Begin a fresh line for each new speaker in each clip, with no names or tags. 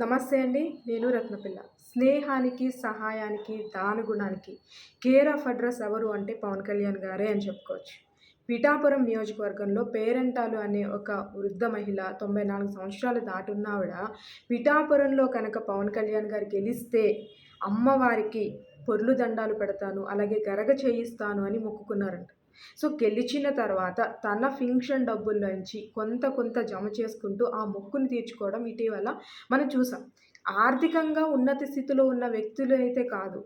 నమస్తే అండి నేను రత్నపిల్ల. స్నేహానికి సహాయానికి దానుగుణానికి కేర్ ఆఫ్ అడ్రస్ ఎవరు అంటే పవన్ కళ్యాణ్ గారే అని చెప్పుకోవచ్చు. పిఠాపురం నియోజకవర్గంలో పేరెంటాలు అనే ఒక వృద్ధ మహిళ తొంభై నాలుగు సంవత్సరాలు దాటున్న ఆవిడ పిఠాపురంలో కనుక పవన్ కళ్యాణ్ గారు గెలిస్తే అమ్మవారికి పొర్లు దండాలు పెడతాను అలాగే గరగ చేయిస్తాను అని మొక్కుకున్నారంట. సో గెలిచిన తర్వాత తన ఫింక్షన్ డబ్బుల్లోంచి కొంత కొంత జమ చేసుకుంటూ ఆ మొక్కును తీర్చుకోవడం ఇటీవల మనం చూసాం. ఆర్థికంగా ఉన్నత స్థితిలో ఉన్న వ్యక్తులు అయితే కాదు.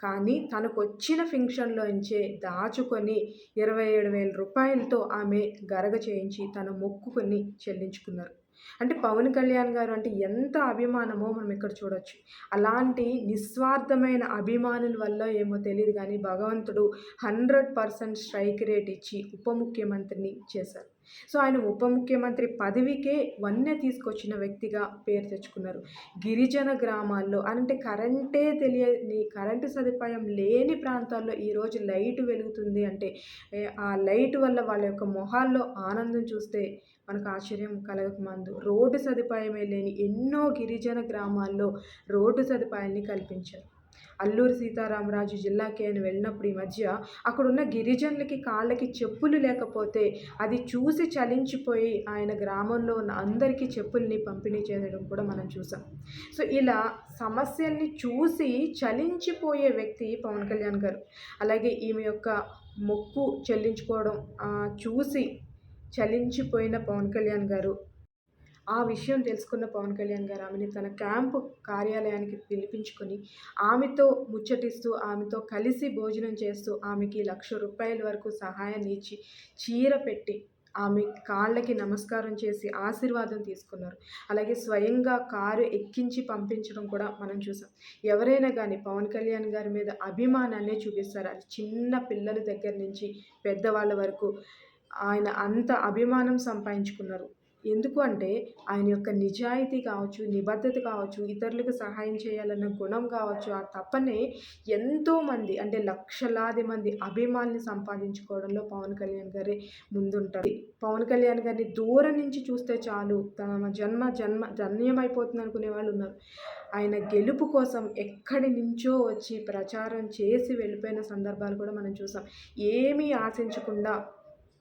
కానీ తనకు వచ్చిన ఫింక్షన్లోంచే దాచుకొని ఇరవై ఏడు వేల రూపాయలతో ఆమె గరగ చేయించి తన మొక్కుకొని చెల్లించుకున్నారు. అంటే పవన్ కళ్యాణ్ గారు అంటే ఎంత అభిమానమో మనం ఇక్కడ చూడొచ్చు. అలాంటి నిస్వార్థమైన అభిమానుల వల్ల ఏమో తెలియదు కానీ భగవంతుడు హండ్రెడ్ పర్సెంట్ స్ట్రైక్ రేట్ ఇచ్చి ఉప ముఖ్యమంత్రిని చేశారు. సో ఆయన ఉప ముఖ్యమంత్రి పదవికే వన్య తీసుకొచ్చిన వ్యక్తిగా పేరు తెచ్చుకున్నారు. గిరిజన గ్రామాల్లో అంటే కరెంటే తెలియని కరెంటు సదుపాయం లేని ప్రాంతాల్లో ఈరోజు లైట్ వెలుగుతుంది అంటే ఆ లైట్ వల్ల వాళ్ళ యొక్క మొహాల్లో ఆనందం చూస్తే మనకు ఆశ్చర్యం కలగకమందు రోడ్డు సదుపాయమే లేని ఎన్నో గిరిజన గ్రామాల్లో రోడ్డు సదుపాయాన్ని కల్పించారు. అల్లూరు సీతారామరాజు జిల్లాకి ఆయన వెళ్ళినప్పుడు ఈ మధ్య అక్కడున్న గిరిజనులకి కాళ్ళకి చెప్పులు లేకపోతే అది చూసి చలించిపోయి ఆయన గ్రామంలో ఉన్న అందరికీ చెప్పుల్ని పంపిణీ చేయడం కూడా మనం చూసాం. సో ఇలా సమస్యల్ని చూసి చలించిపోయే వ్యక్తి పవన్ కళ్యాణ్ గారు. అలాగే ఈమె యొక్క మొక్కు చెల్లించుకోవడం చూసి చలించిపోయిన పవన్ కళ్యాణ్ గారు ఆ విషయం తెలుసుకున్న పవన్ కళ్యాణ్ గారు ఆమెని తన క్యాంపు కార్యాలయానికి పిలిపించుకొని ఆమెతో ముచ్చటిస్తూ ఆమెతో కలిసి భోజనం చేస్తూ ఆమెకి లక్ష రూపాయల వరకు సహాయాన్ని ఇచ్చి చీర పెట్టి ఆమె కాళ్ళకి నమస్కారం చేసి ఆశీర్వాదం తీసుకున్నారు. అలాగే స్వయంగా కారు ఎక్కించి పంపించడం కూడా మనం చూసాం. ఎవరైనా కానీ పవన్ కళ్యాణ్ గారి మీద అభిమానాన్ని చూపిస్తారు? అది చిన్న పిల్లల దగ్గర నుంచి పెద్దవాళ్ళ వరకు ఆయన అంత అభిమానం సంపాదించుకున్నారు. ఎందుకు అంటే ఆయన యొక్క నిజాయితీ కావచ్చు నిబద్ధత కావచ్చు ఇతరులకు సహాయం చేయాలన్న గుణం కావచ్చు ఆ తప్పనే ఎంతోమంది అంటే లక్షలాది మంది అభిమానులు సంపాదించుకోవడంలో పవన్ కళ్యాణ్ గారే ముందుంటారు. పవన్ కళ్యాణ్ గారిని దూరం నుంచి చూస్తే చాలు తన జన్మ జన్మ ధన్యమైపోతుంది అనుకునే వాళ్ళు ఉన్నారు. ఆయన గెలుపు కోసం ఎక్కడి నుంచో వచ్చి ప్రచారం చేసి వెళ్ళిపోయిన సందర్భాలు కూడా మనం చూసాం. ఏమీ ఆశించకుండా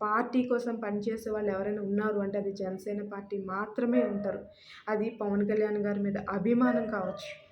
పార్టీ కోసం పనిచేసే వాళ్ళు ఎవరైనా ఉన్నారు అంటే అది జనసేన పార్టీ మాత్రమే ఉంటారు. అది పవన్ కళ్యాణ్ గారి మీద అభిమానం కావచ్చు.